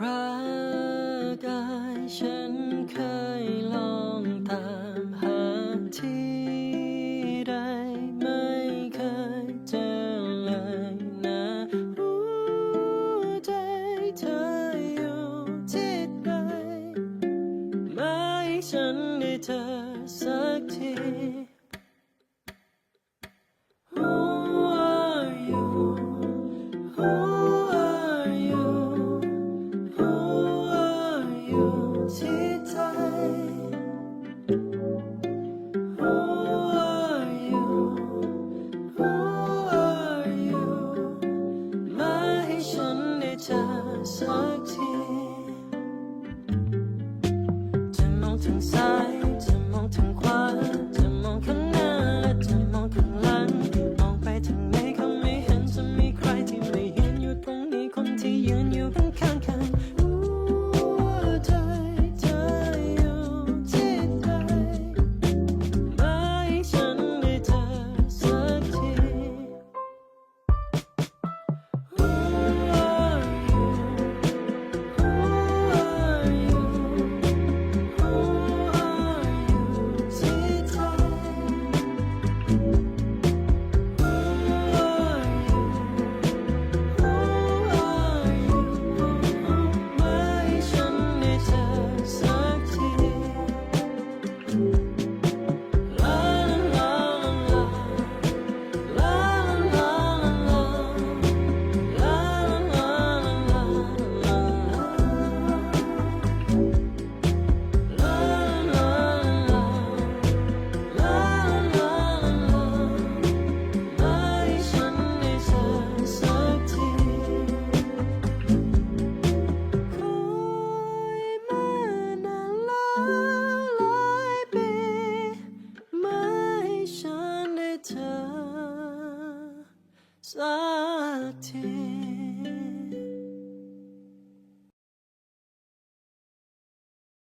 รักกายฉันเคยลองตามหาที่ใดไม่เคยเจอเลยนะรู้ใจเธออยู่ที่ใดไม่ให้ฉันได้เจอสักที สักทีจะมองทางซ้ายจะมองทางขวาจะมองข้างหน้าและจะมองข้างหลัง มองไปทางไหนก็ไม่เห็นจะมีใครที่ไม่เห็นอยู่ตรงนี้คนที่ยืน Satin.